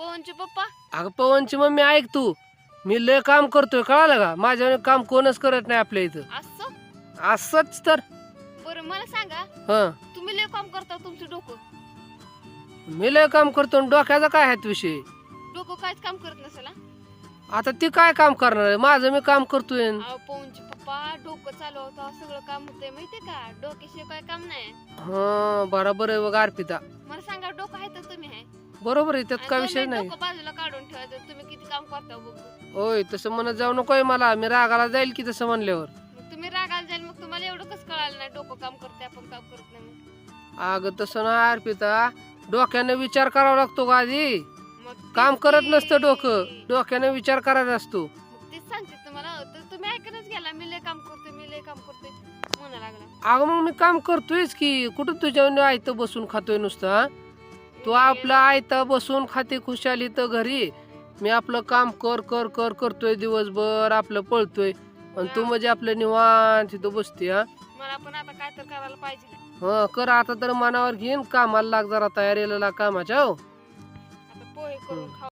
पवनचे पप्पा? अगं पवनची मम्मी ऐक तू. मी लय काम करतोय कळालं का? माझ्या काम कोणच करत नाही आपल्या इथं. असं? असंच तर. बरं मला सांगा. हं. तुम्ही लय काम करता तुमचं डोकं. मी लय काम करतो आणि डोक्याचा काय आहे विषय? डोकं काहीच काम करत नसेल हा? आता ती काय काम करणार आहे? माझं मी काम करतोय. अहो पवनचे पप्पा डोकं चालवता सगळं काम होतंय माहितीये का? डोक्याशिवाय काय काम नाही. हा बरोबर आहे बघ अर्पिता. बरोबर आहे त्यात काय विषय नाही. डोकं बाजूला काढून ठेवायचं तुम्ही किती काम करता बघू. होय तसं म्हणत जाऊ नकोय मला मी रागाला जाईल की तसं म्हणल्यावर. मग तुम्ही रागाला जाईल मग तुम्हाला एवढं कसं कळालं नाही डोकं काम करते आपण काम करत नाही मग. अगं तसं ना अर्पिता. डोक्याने विचार करावा लागतो का आधी. मग काम करत नसतं डोकं. डोक्याने विचार करायचा असतो. मग तेच सांगते तुम्हाला तर तुम्ही ऐकूनच गेला मी लय काम करते मी लय काम करते म्हणा लागला. अगं मग मी काम करतोयच की कुठं तुझ्या आयतं बसून खातोय नुसतं हा? तू आपलं आयतं बसून खाते खुशाली तर घरी. मी आपलं काम कर कर कर करतोय दिवसभर आपलं पळतोय. आणि तू म्हणजे आपलं निवांत तिथं बसते हा? मला पण आता काय तर करायला पाहिजे. हं, कर आता तर मनावर घेईन. कामाला लाग जरा तयारीला लाग कामाच्या हो. आता पोहे करून हम्म. खाऊ.